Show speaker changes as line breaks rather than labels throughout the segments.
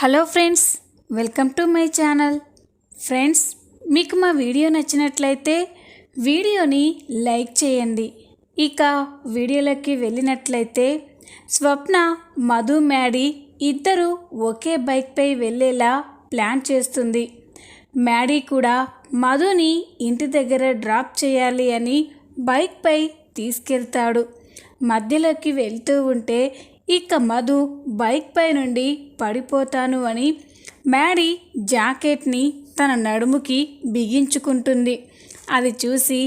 Hello friends welcome to my channel. Friends మీకు మా video నచ్చినట్లయితే వీడియోని లైక్ చేయండి. ఇక వీడియోలోకి వెళ్ళినట్లయితే స్వప్న మధు మ్యాడీ ఇద్దరు ఒకే బైక్పై వెళ్ళేలా ప్లాన్ చేస్తుంది. మ్యాడీ కూడా మధుని ఇంటి దగ్గర డ్రాప్ చేయాలి అని బైక్పై తీసుకెళ్తాడు. మధ్యలోకి వెళ్తూ ఉంటే ఇక మధు బైక్ పై నుండి పడిపోతాను అని మ్యాడీ జాకెట్ని తన నడుముకి బిగించుకుంటుంది. అది చూసి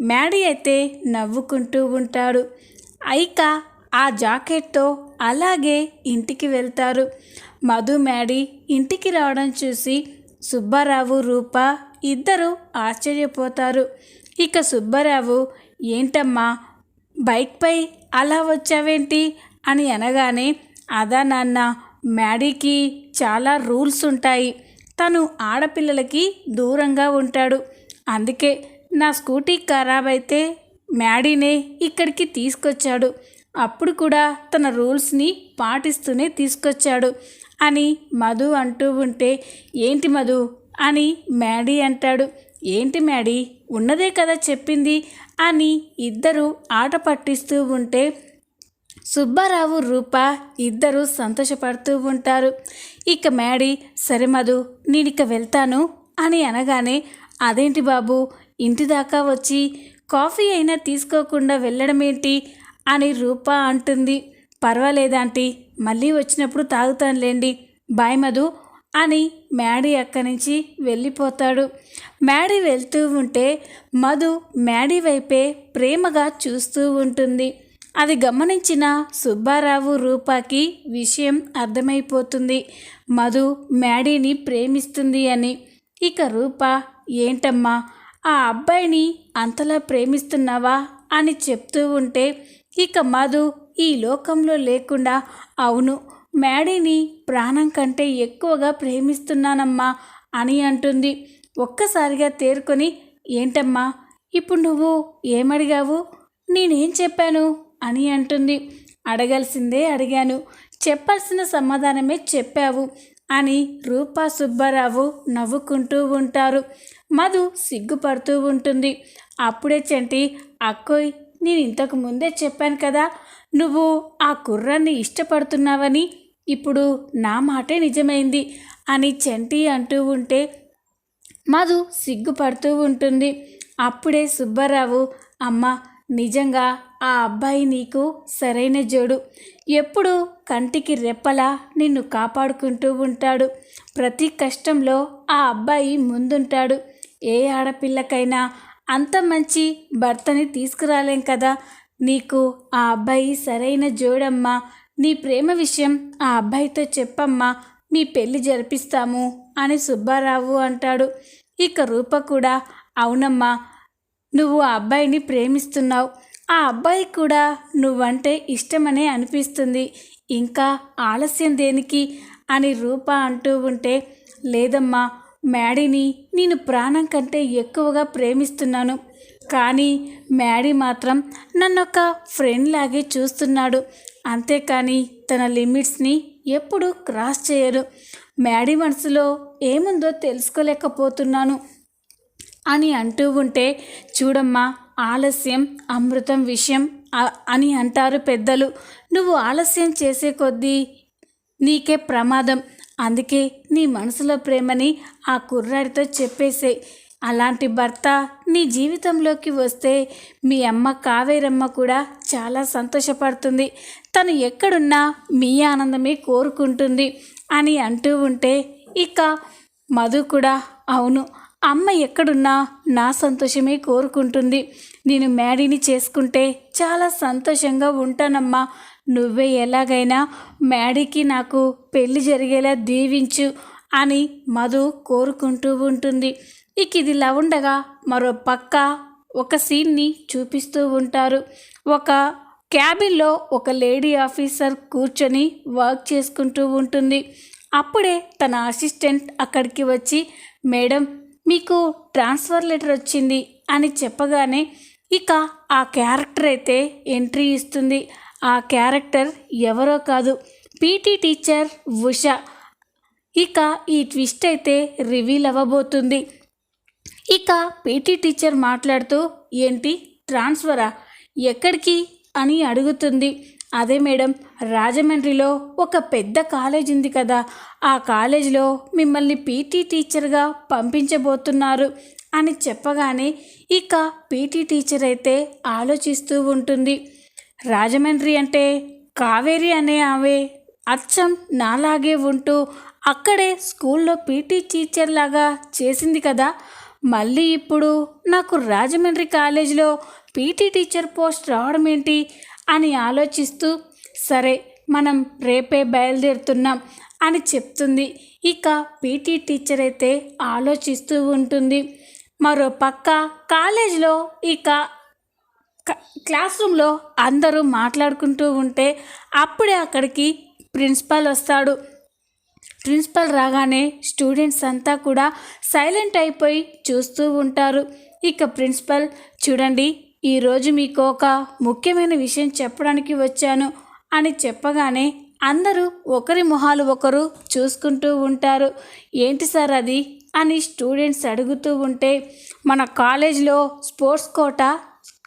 మ్యాడీ అయితే నవ్వుకుంటూ ఉంటాడు. ఐక ఆ జాకెట్తో అలాగే ఇంటికి వెళ్తారు. మధు మ్యాడీ ఇంటికి రావడం చూసి సుబ్బారావు రూప ఇద్దరు ఆశ్చర్యపోతారు. ఇక సుబ్బారావు ఏంటమ్మా బైక్పై అలా వచ్చావేంటి? అని అనగానే అదా నాన్న మ్యాడీకి చాలా రూల్స్ ఉంటాయి. తను ఆడపిల్లలకి దూరంగా ఉంటాడు. అందుకే నా స్కూటీ ఖరాబ్ అయితే మ్యాడీనే ఇక్కడికి తీసుకొచ్చాడు. అప్పుడు కూడా తన రూల్స్ని పాటిస్తూనే తీసుకొచ్చాడు అని మధు అంటూ ఉంటే ఏంటి మధు? అని మ్యాడీ అంటాడు. ఏంటి మ్యాడీ? ఉన్నదే కదా చెప్పింది అని ఇద్దరు ఆట పట్టిస్తూ ఉంటే సుబ్బారావు రూప ఇద్దరు సంతోషపడుతూ ఉంటారు. ఇక మేడీ సరే మధు నేను ఇక వెళ్తాను అని అనగానే అదేంటి బాబు ఇంటి దాకా వచ్చి కాఫీ అయినా తీసుకోకుండా వెళ్ళడం ఏంటి అని రూప అంటుంది. పర్వాలేదాంటీ మళ్ళీ వచ్చినప్పుడు తాగుతానులేండి. బాయ్ మధు అని మ్యాడీ అక్కడి నుంచి వెళ్ళిపోతాడు. మ్యాడీ వెళ్తూ ఉంటే మధు మ్యాడీ వైపే ప్రేమగా చూస్తూ ఉంటుంది. అది గమనించిన సుబ్బారావు రూపాకి విషయం అర్థమైపోతుంది. మధు మ్యాడీని ప్రేమిస్తుంది అని. ఇక రూప ఏంటమ్మా ఆ అబ్బాయిని అంతలా ప్రేమిస్తున్నావా? అని చెప్తూ ఉంటే ఇక మధు ఈ లోకంలో లేకుండా అవును మ్యాడీని ప్రాణం కంటే ఎక్కువగా ప్రేమిస్తున్నానమ్మా అని అంటుంది. ఒక్కసారిగా తేరుకొని ఏంటమ్మా ఇప్పుడు నువ్వు ఏమడిగావు? నేనేం చెప్పాను? అని అంటుంది. అడగాల్సిందే అడిగాను. చెప్పాల్సిన సమాధానమే చెప్పావు అని రూపా సుబ్బారావు నవ్వుకుంటూ ఉంటారు. మధు సిగ్గుపడుతూ ఉంటుంది. అప్పుడే చంటి అక్కోయ్ నేను ఇంతకు ముందే చెప్పాను కదా నువ్వు ఆ కుర్రాన్ని ఇష్టపడుతున్నావని ఇప్పుడు నా మాటే నిజమైంది అని చంటి అంటూ ఉంటే మధు సిగ్గుపడుతూ ఉంటుంది. అప్పుడే సుబ్బారావు అమ్మ నిజంగా ఆ అబ్బాయి నీకు సరైన జోడు. ఎప్పుడు కంటికి రెప్పలా నిన్ను కాపాడుకుంటూ ఉంటాడు. ప్రతి కష్టంలో ఆ అబ్బాయి ముందుంటాడు. ఏ ఆడపిల్లకైనా అంత మంచి భర్తని తీసుకురాలేం కదా? నీకు ఆ అబ్బాయి సరైన జోడమ్మా. నీ ప్రేమ విషయం ఆ అబ్బాయితో చెప్పమ్మా. మీ పెళ్ళి జరిపిస్తాము అని సుబ్బారావు అంటాడు. ఇక రూప కూడా అవునమ్మా నువ్వు ఆ అబ్బాయిని ప్రేమిస్తున్నావు. ఆ అబ్బాయి కూడా నువ్వంటే ఇష్టమనే అనిపిస్తుంది. ఇంకా ఆలస్యం దేనికి? అని రూప అంటూ ఉంటే లేదమ్మా మ్యాడీని నేను ప్రాణం కంటే ఎక్కువగా ప్రేమిస్తున్నాను. కానీ మ్యాడీ మాత్రం నన్ను ఒక ఫ్రెండ్ లాగే చూస్తున్నాడు. అంతేకాని తన లిమిట్స్ని ఎప్పుడు క్రాస్ చేయరు. మ్యాడీ మనసులో ఏముందో తెలుసుకోలేకపోతున్నాను. అని అంటూ ఉంటే చూడమ్మా ఆలస్యం అమృతం విషయం అని అంటారు పెద్దలు. నువ్వు ఆలస్యం చేసే కొద్దీ నీకే ప్రమాదం. అందుకే నీ మనసులో ప్రేమని ఆ కుర్రాడితో చెప్పేసే అలాంటి భర్త నీ జీవితంలోకి వస్తే మీ అమ్మ కావేరమ్మ కూడా చాలా సంతోషపడుతుంది. తను ఎక్కడున్నా మీ ఆనందమే కోరుకుంటుంది అని అంటూ ఉంటే ఇక మధు కూడా అవును అమ్మ ఎక్కడున్నా నా సంతోషమే కోరుకుంటుంది. నేను మ్యాడీని చేసుకుంటే చాలా సంతోషంగా ఉంటానమ్మా. నువ్వే ఎలాగైనా మ్యాడీకి నాకు పెళ్ళి జరిగేలా దీవించు అని మధు కోరుకుంటూ ఉంటుంది. ఇక ఇదిలా ఉండగా మరో పక్క ఒక సీన్ని చూపిస్తూ ఉంటారు. ఒక క్యాబిన్లో ఒక లేడీ ఆఫీసర్ కూర్చొని వర్క్ చేసుకుంటూ ఉంటుంది. అప్పుడే తన అసిస్టెంట్ అక్కడికి వచ్చి మేడం మీకు ట్రాన్స్ఫర్ లెటర్ వచ్చింది అని చెప్పగానే ఇక ఆ క్యారెక్టర్ అయితే ఎంట్రీ ఇస్తుంది. ఆ క్యారెక్టర్ ఎవరో కాదు పీటీ టీచర్ ఉష. ఇక ఈ ట్విస్ట్ అయితే రివీల్ అవ్వబోతుంది. ఇక పీటీ టీచర్ మాట్లాడుతూ ఏంటి ట్రాన్స్ఫరా? ఎక్కడికి? అని అడుగుతుంది. అదే మేడం రాజమండ్రిలో ఒక పెద్ద కాలేజ్ ఉంది కదా ఆ కాలేజీలో మిమ్మల్ని పీటీ టీచర్గా పంపించబోతున్నారు అని చెప్పగానే ఇక పీటీ టీచర్ అయితే ఆలోచిస్తూ ఉంటుంది. రాజమండ్రి అంటే కావేరి అనే ఆమె అచ్చం నాలాగే ఉంటూ అక్కడే స్కూల్లో పీటీ టీచర్ లాగా చేసింది కదా మళ్ళీ ఇప్పుడు నాకు రాజమండ్రి కాలేజీలో పీటీ టీచర్ పోస్ట్ రావడం ఏంటి అని ఆలోచిస్తూ సరే మనం రేపే బయలుదేరుతున్నాం అని చెప్తుంది. ఇక పీటీ టీచర్ అయితే ఆలోచిస్తూ ఉంటుంది. మరో పక్క కాలేజీలో ఇక క్లాస్ రూమ్లో అందరూ మాట్లాడుకుంటూ ఉంటే అప్పుడే అక్కడికి ప్రిన్సిపాల్ వస్తాడు. ప్రిన్సిపల్ రాగానే స్టూడెంట్స్ అంతా కూడా సైలెంట్ అయిపోయి చూస్తూ ఉంటారు. ఇక ప్రిన్సిపల్ చూడండి ఈరోజు మీకు ఒక ముఖ్యమైన విషయం చెప్పడానికి వచ్చాను అని చెప్పగానే అందరూ ఒకరి మొహాలు ఒకరు చూసుకుంటూ ఉంటారు. ఏంటి సార్ అది? అని స్టూడెంట్స్ అడుగుతూ ఉంటే మన కాలేజ్లో స్పోర్ట్స్ కోట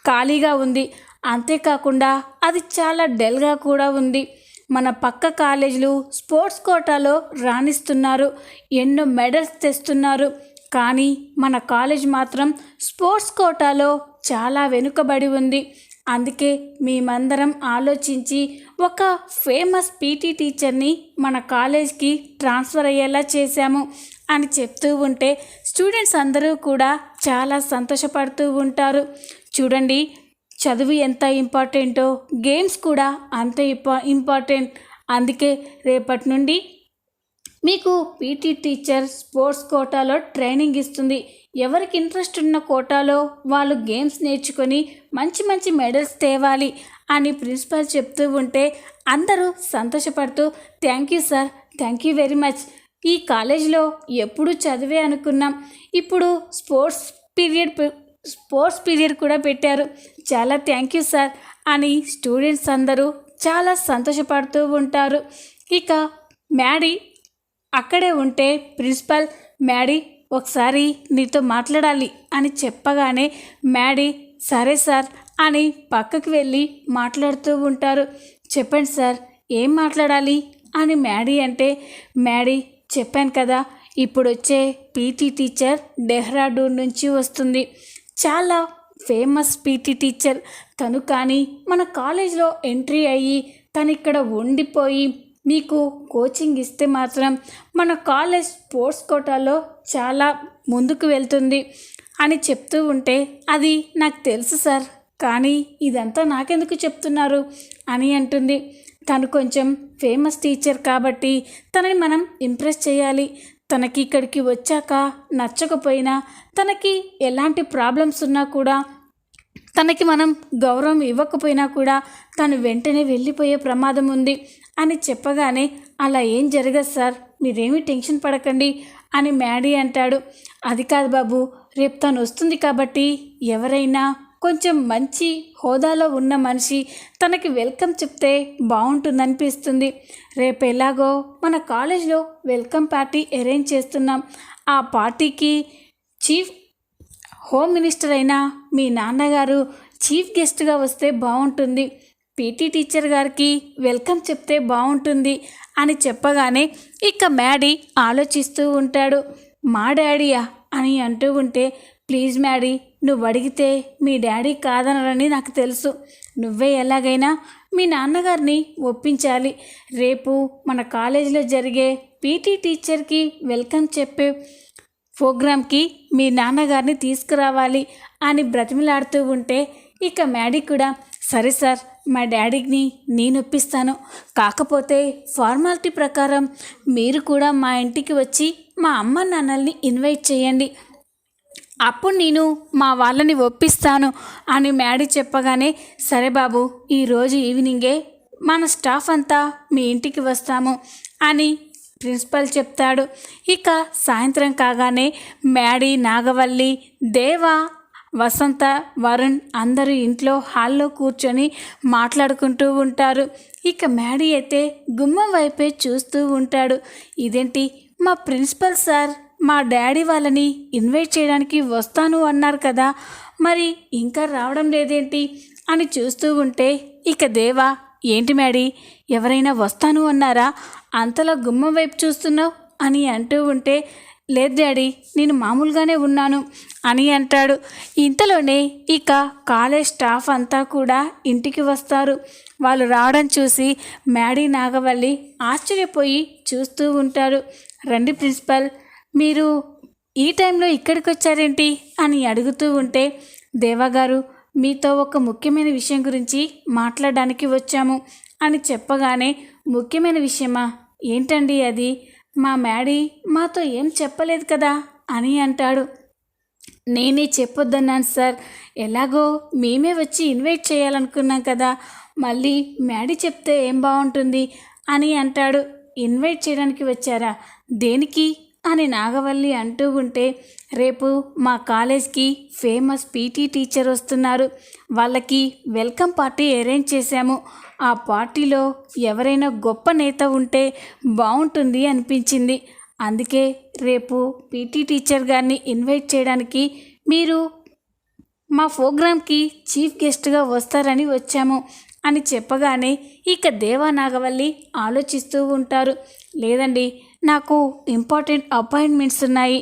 ఖాళీగా ఉంది. అంతేకాకుండా అది చాలా డల్గా కూడా ఉంది. మన పక్క కాలేజీలు స్పోర్ట్స్ కోటాలో రాణిస్తున్నారు. ఎన్నో మెడల్స్ తెస్తున్నారు. కానీ మన కాలేజ్ మాత్రం స్పోర్ట్స్ కోటాలో చాలా వెనుకబడి ఉంది. అందుకే మేమందరం ఆలోచించి ఒక ఫేమస్ పీటీ టీచర్ని మన కాలేజ్కి ట్రాన్స్ఫర్ అయ్యేలా చేశాము అని చెప్తూ ఉంటే స్టూడెంట్స్ అందరూ కూడా చాలా సంతోషపడుతూ ఉంటారు. చూడండి చదువు ఎంత ఇంపార్టెంటో గేమ్స్ కూడా అంత ఇంపార్టెంట్. అందుకే రేపటి నుండి మీకు పీటీ టీచర్ స్పోర్ట్స్ కోటాలో ట్రైనింగ్ ఇస్తుంది. ఎవరికి ఇంట్రెస్ట్ ఉన్న కోటాలో వాళ్ళు గేమ్స్ నేర్చుకొని మంచి మంచి మెడల్స్ తేవాలి అని ప్రిన్సిపాల్ చెప్తూ ఉంటే అందరూ సంతోషపడుతూ thank you sir thank you very much. ఈ కాలేజీలో ఎప్పుడు చదివే అనుకున్నాం. ఇప్పుడు స్పోర్ట్స్ పీరియడ్ స్పోర్ట్స్ పీరియడ్ కూడా పెట్టారు. చాలా థ్యాంక్ యూ సార్ అని స్టూడెంట్స్ అందరూ చాలా సంతోషపడుతూ ఉంటారు. ఇక మ్యాడీ అక్కడే ఉంటే ప్రిన్సిపల్ మ్యాడీ ఒకసారి నీతో మాట్లాడాలి అని చెప్పగానే మ్యాడీ సరే సార్ అని పక్కకు వెళ్ళి మాట్లాడుతూ ఉంటారు. చెప్పండి సార్ ఏం మాట్లాడాలి? అని మ్యాడీ అంటే మ్యాడీ చెప్పాను కదా ఇప్పుడు వచ్చే పీటీ టీచర్ డెహ్రాడూన్ నుంచి వస్తుంది. చాలా ఫేమస్ పీటీ టీచర్. తను కానీ మన కాలేజ్లో ఎంట్రీ అయ్యి తను ఇక్కడ ఉండిపోయి మీకు కోచింగ్ ఇస్తే మాత్రం మన కాలేజ్ స్పోర్ట్స్ కోటాలో చాలా ముందుకు వెళ్తుంది అని చెప్తూ ఉంటే అది నాకు తెలుసు సార్. కానీ ఇదంతా నాకెందుకు చెప్తున్నారు అని అంటుంది. తను కొంచెం ఫేమస్ టీచర్ కాబట్టి తనని మనం ఇంప్రెస్ చేయాలి. తనకి ఇక్కడికి వచ్చాక నచ్చకపోయినా తనకి ఎలాంటి ప్రాబ్లమ్స్ ఉన్నా కూడా తనకి మనం గౌరవం ఇవ్వకపోయినా కూడా తను వెంటనే వెళ్ళిపోయే ప్రమాదం ఉంది. అని చెప్పగానే అలా ఏం జరగదు సార్ మీరేమీ టెన్షన్ పడకండి అని మ్యాడీ అంటాడు. అది కాదు బాబు రేపు తను వస్తుంది కాబట్టి ఎవరైనా కొంచెం మంచి హోదాలో ఉన్న మనిషి తనకి వెల్కమ్ చెప్తే బాగుంటుందనిపిస్తుంది. రేపు ఎలాగో మన కాలేజ్లో వెల్కమ్ పార్టీ అరేంజ్ చేస్తున్నాం. ఆ పార్టీకి చీఫ్ హోమ్ మినిస్టర్ అయిన మీ నాన్నగారు చీఫ్ గెస్ట్గా వస్తే బాగుంటుంది. పీటీ టీచర్ గారికి వెల్కమ్ చెప్తే బాగుంటుంది అని చెప్పగానే ఇక మ్యాడీ ఆలోచిస్తూ ఉంటాడు. మా డాడీయా? అని అంటూ ఉంటే ప్లీజ్ మ్యాడీ నువ్వు అడిగితే మీ డాడీ కాదనరని నాకు తెలుసు. నువ్వే ఎలాగైనా మీ నాన్నగారిని ఒప్పించాలి. రేపు మన కాలేజీలో జరిగే పీటీ టీచర్కి వెల్కమ్ చెప్పే ప్రోగ్రామ్కి మీ నాన్నగారిని తీసుకురావాలి అని బ్రతిమలాడుతూ ఉంటే ఇక మ్యాడీ కూడా సరే సార్ మా డాడీని నేను ఒప్పిస్తాను. కాకపోతే ఫార్మాలిటీ ప్రకారం మీరు కూడా మా ఇంటికి వచ్చి మా అమ్మ నాన్నల్ని ఇన్వైట్ చేయండి. అప్పుడు నేను మా వాళ్ళని ఒప్పిస్తాను అని మ్యాడీ చెప్పగానే సరే బాబు ఈరోజు ఈవినింగే మన స్టాఫ్ అంతా మీ ఇంటికి వస్తాము అని ప్రిన్సిపల్ చెప్తాడు. ఇక సాయంత్రం కాగానే మ్యాడీ నాగవల్లి దేవ వసంత వరుణ్ అందరూ ఇంట్లో హాల్లో కూర్చొని మాట్లాడుకుంటూ ఉంటారు. ఇక మ్యాడీ అయితే గుమ్మం వైపే చూస్తూ ఉంటాడు. ఇదేంటి? మా ప్రిన్సిపల్ సార్ మా డాడీ వాళ్ళని ఇన్వైట్ చేయడానికి వస్తాను అన్నారు కదా. మరి ఇంకా రావడం లేదేంటి? అని చూస్తూ ఉంటే ఇక దేవా ఏంటి మ్యాడీ? ఎవరైనా వస్తాను అన్నారా? అంతలో గుమ్మం వైపు చూస్తున్నావు? అని అంటూ ఉంటే లేదు డాడీ నేను మామూలుగానే ఉన్నాను అని అంటాడు. ఇంతలోనే ఇక కాలేజ్ స్టాఫ్ అంతా కూడా ఇంటికి వస్తారు. వాళ్ళు రావడం చూసి మ్యాడీ నాగవల్లి ఆశ్చర్యపోయి చూస్తూ ఉంటారు. రండి ప్రిన్సిపల్ మీరు ఈ టైంలో ఇక్కడికి వచ్చారేంటి అని అడుగుతూ ఉంటే దేవాగారు మీతో ఒక ముఖ్యమైన విషయం గురించి మాట్లాడడానికి వచ్చాము అని చెప్పగానే ముఖ్యమైన విషయమా? ఏంటండి అది? మా మ్యాడీ మాతో ఏం చెప్పలేదు కదా అని అంటాడు. నేనే చెప్పొద్దన్నాను సార్. ఎలాగో మేమే వచ్చి ఇన్వైట్ చేయాలనుకున్నాం కదా. మళ్ళీ మ్యాడీ చెప్తే ఏం బాగుంటుంది అని అంటాడు. ఇన్వైట్ చేయడానికి వచ్చారా? దేనికి? అని నాగవల్లి అంటూ ఉంటే రేపు మా కాలేజ్కి ఫేమస్ పీటీ టీచర్ వస్తున్నారు. వాళ్ళకి వెల్కమ్ పార్టీ అరేంజ్ చేశాము. ఆ పార్టీలో ఎవరైనా గొప్ప నేత ఉంటే బాగుంటుంది అనిపించింది. అందుకే రేపు పీటీ టీచర్ గారిని ఇన్వైట్ చేయడానికి మీరు మా ప్రోగ్రామ్కి చీఫ్ గెస్ట్గా వస్తారని వచ్చాము అని చెప్పగానే ఇక దేవా నాగవల్లి ఆలోచిస్తూ ఉంటారు. లేదండి నాకు ఇంపార్టెంట్ అపాయింట్మెంట్స్ ఉన్నాయి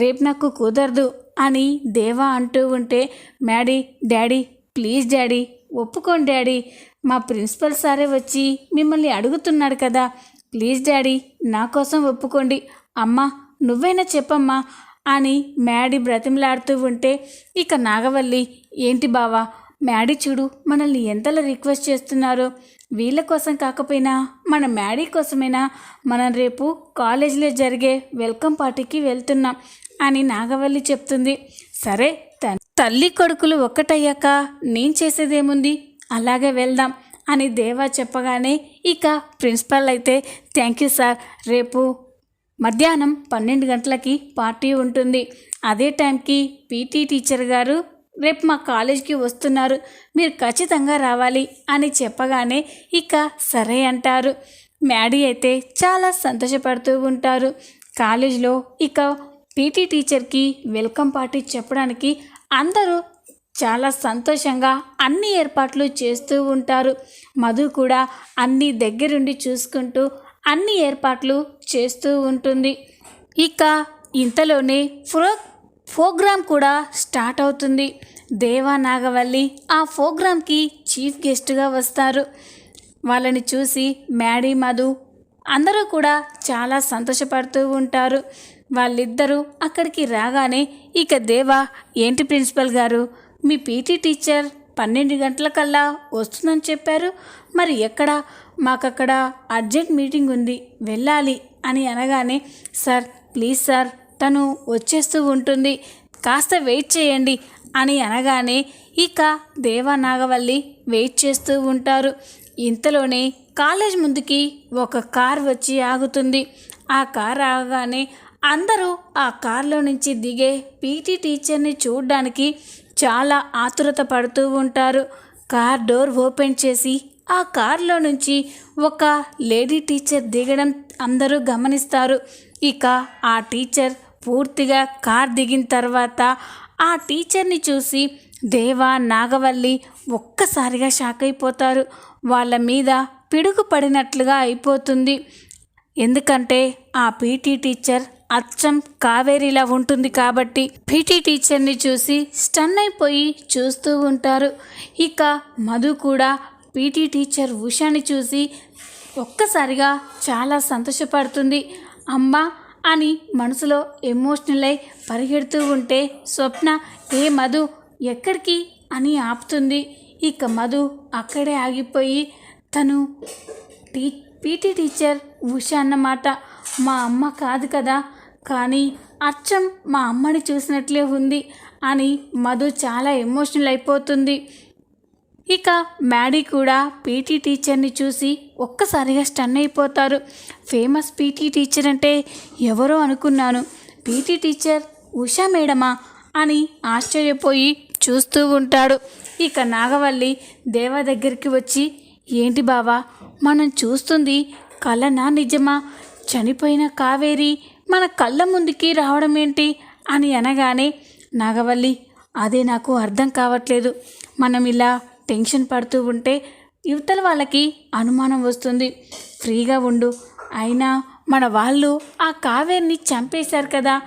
రేపు నాకు కుదరదు అని దేవా అంటూ ఉంటే మ్యాడీ డాడీ ప్లీజ్ డాడీ ఒప్పుకోండి డాడీ మా ప్రిన్సిపల్ సారే వచ్చి మిమ్మల్ని అడుగుతున్నాడు కదా. ప్లీజ్ డాడీ నా కోసం ఒప్పుకోండి. అమ్మా నువ్వైనా చెప్పమ్మా అని మ్యాడీ బ్రతిమలాడుతూ ఉంటే ఇక నాగవల్లి ఏంటి బావా మ్యాడీ చూడు మనల్ని ఎంతలా రిక్వెస్ట్ చేస్తున్నారో. వీళ్ళ కోసం కాకపోయినా మన మ్యాడీ కోసమైనా మనం రేపు కాలేజీలో జరిగే వెల్కమ్ పార్టీకి వెళ్తున్నాం అని నాగవల్లి చెప్తుంది. సరే తల్లి కొడుకులు ఒక్కటయ్యాక నేను చేసేదేముంది? అలాగే వెళ్దాం అని దేవా చెప్పగానే ఇక ప్రిన్సిపల్ అయితే థ్యాంక్ యూ సార్ రేపు మధ్యాహ్నం పన్నెండు గంటలకి పార్టీ ఉంటుంది. అదే టైంకి పీటీ టీచర్ గారు రేపు మా కాలేజ్కి వస్తున్నారు. మీరు ఖచ్చితంగా రావాలి అని చెప్పగానే ఇక సరే అంటారు. మ్యాడీ అయితే చాలా సంతోషపడుతూ ఉంటారు. కాలేజ్లో ఇక పీటీ టీచర్కి వెల్కమ్ పార్టీ చెప్పడానికి అందరూ చాలా సంతోషంగా అన్ని ఏర్పాట్లు చేస్తూ ఉంటారు. మధు కూడా అన్ని దగ్గరుండి చూసుకుంటూ అన్ని ఏర్పాట్లు చేస్తూ ఉంటుంది. ఇక ఇంతలోనే ప్రో ప్రోగ్రామ్ కూడా స్టార్ట్ అవుతుంది. దేవా నాగవల్లి ఆ ప్రోగ్రామ్కి చీఫ్ గెస్ట్గా వస్తారు. వాళ్ళని చూసి మ్యాడీ మధు అందరూ కూడా చాలా సంతోషపడుతూ ఉంటారు. వాళ్ళిద్దరూ అక్కడికి రాగానే ఇక దేవా ఏంటి ప్రిన్సిపల్ గారు? మీ పీటీ టీచర్ పన్నెండు గంటలకల్లా వస్తుందని చెప్పారు. మరి ఎక్కడ? మాకక్కడ అర్జెంట్ మీటింగ్ ఉంది. వెళ్ళాలి అని అనగానే సార్ ప్లీజ్ సార్ తను వచ్చేస్తూ ఉంటుంది. కాస్త వెయిట్ చేయండి అని అనగానే ఇక దేవా నాగవల్లి వెయిట్ చేస్తూ ఉంటారు. ఇంతలోనే కాలేజ్ ముందుకి ఒక కార్ వచ్చి ఆగుతుంది. ఆ కార్ ఆగగానే అందరూ ఆ కార్లో నుంచి దిగే పీటీ టీచర్ని చూడడానికి చాలా ఆతురత పడుతూ ఉంటారు. కార్ డోర్ ఓపెన్ చేసి ఆ కార్లో నుంచి ఒక లేడీ టీచర్ దిగడం అందరూ గమనిస్తారు. ఇక ఆ టీచర్ పూర్తిగా కార్ దిగిన తర్వాత ఆ టీచర్ని చూసి దేవా నాగవల్లి ఒక్కసారిగా షాక్ అయిపోతారు. వాళ్ళ మీద పిడుగు పడినట్లుగా అయిపోతుంది. ఎందుకంటే ఆ పీటీ టీచర్ అచ్చం కావేరిలా ఉంటుంది కాబట్టి పీటీ టీచర్ని చూసి స్టన్ అయిపోయి చూస్తూ ఉంటారు. ఇక మధు కూడా పీటీ టీచర్ ఉషాని చూసి ఒక్కసారిగా చాలా సంతోషపడుతుంది. అమ్మా అని మనసులో ఎమోషనల్ అయి పరిగెడుతూ ఉంటే స్వప్న ఏ మధు ఎక్కడికి? అని ఆపుతుంది. ఇక మధు అక్కడే ఆగిపోయి తను టీ పీటీ టీచర్ ఉష అన్నమాట మా అమ్మ కాదు కదా కానీ అచ్చం మా అమ్మని చూసినట్లే ఉంది అని మధు చాలా ఎమోషనల్ అయిపోతుంది. ఇక మ్యాడీ కూడా పీటీ టీచర్ని చూసి ఒక్కసారిగా స్టన్ అయిపోతారు. ఫేమస్ పీటీ టీచర్ అంటే ఎవరో అనుకున్నాను. పీటీ టీచర్ ఉషా మేడమా అని ఆశ్చర్యపోయి చూస్తూ ఉంటాడు. ఇక నాగవల్లి దేవ దగ్గరికి వచ్చి ఏంటి బావా మనం చూస్తుంది కలనా నిజమా? చనిపోయిన కావేరి మన కళ్ళ ముందుకి రావడం ఏంటి అని అనగానే నాగవల్లి అదే నాకు అర్థం కావట్లేదు. మనం ఇలా టెన్షన్ పడుతూ ఉంటే యువతల వాళ్ళకి అనుమానం వస్తుంది. ఫ్రీగా ఉండు. అయినా మన వాళ్ళు ఆ కావేరిని చంపేశారు కదా.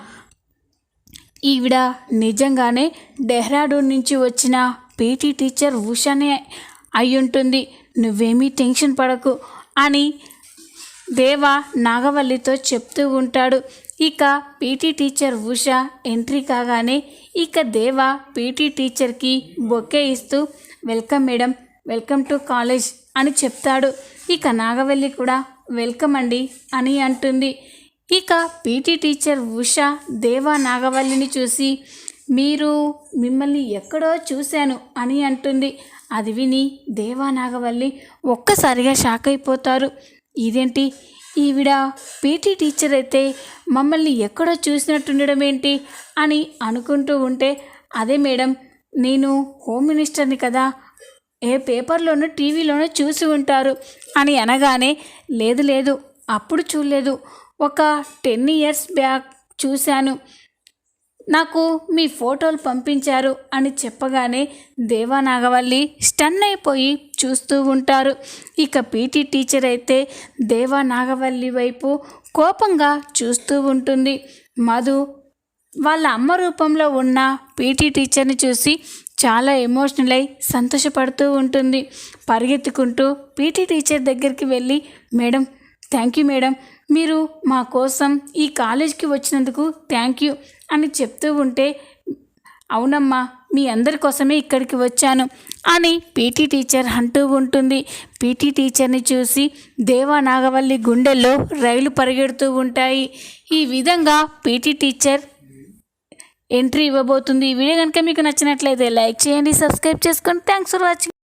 ఈవిడ నిజంగానే డెహ్రాడూన్ నుంచి వచ్చిన పీటీ టీచర్ ఉషానే అయ్యుంటుంది నువ్వేమీ టెన్షన్ పడకు అని దేవ నాగవల్లితో చెప్తూ ఉంటాడు. ఇక పీటీ టీచర్ ఉష ఎంట్రీ కాగానే ఇక దేవ పీటీ టీచర్కి బొకే ఇస్తూ welcome madam welcome to college అని చెప్తాడు. ఇక నాగవల్లి కూడా వెల్కమ్ అండి అని అంటుంది. ఇక పీటీ టీచర్ ఉష దేవా నాగవల్లిని చూసి మీరు మిమ్మల్ని ఎక్కడో చూశాను అని అంటుంది. అది విని దేవా నాగవల్లి ఒక్కసారిగా షాక్ అయిపోతారు. ఇదేంటి? ఈవిడ పీటీ టీచర్ అయితే మమ్మల్ని ఎక్కడో చూసినట్టుండడం ఏంటి అని అనుకుంటూ ఉంటే అదే మేడం నేను హోమ్ మినిస్టర్ని కదా ఏ పేపర్లోనూ టీవీలోనూ చూసి ఉంటారు అని అనగానే లేదు లేదు అప్పుడు చూడలేదు. ఒక టెన్ ఇయర్స్ బ్యాక్ చూశాను. నాకు మీ ఫోటోలు పంపించారు అని చెప్పగానే దేవానాగవల్లి స్టన్ అయిపోయి చూస్తూ ఉంటారు. ఇక పీటీ టీచర్ అయితే దేవానాగవల్లి వైపు కోపంగా చూస్తూ ఉంటుంది. మధు వాళ్ళ అమ్మ రూపంలో ఉన్న పీటీ టీచర్ని చూసి చాలా ఎమోషనల్ అయి సంతోషపడుతూ ఉంటుంది. పరిగెత్తుకుంటూ పీటీ టీచర్ దగ్గరికి వెళ్ళి మేడం థ్యాంక్ యూ మేడం. మీరు మా కోసం ఈ కాలేజ్కి వచ్చినందుకు థ్యాంక్ యూ. అని చెప్తూ ఉంటే అవునమ్మా మీ అందరి కోసమే ఇక్కడికి వచ్చాను అని పీటీ టీచర్ అంటూ ఉంటుంది. పీటీ టీచర్ని చూసి దేవా నాగవల్లి గుండెల్లో రైలు పరిగెడుతూ ఉంటాయి. ఈ విధంగా పీటీ టీచర్ ఎంట్రీ ఇవ్వబోతుంది. ఈ వీడియో కనుక మీకు నచ్చినట్లయితే లైక్ చేయండి సబ్స్క్రైబ్ చేసుకోండి థ్యాంక్స్ ఫర్ వాచింగ్.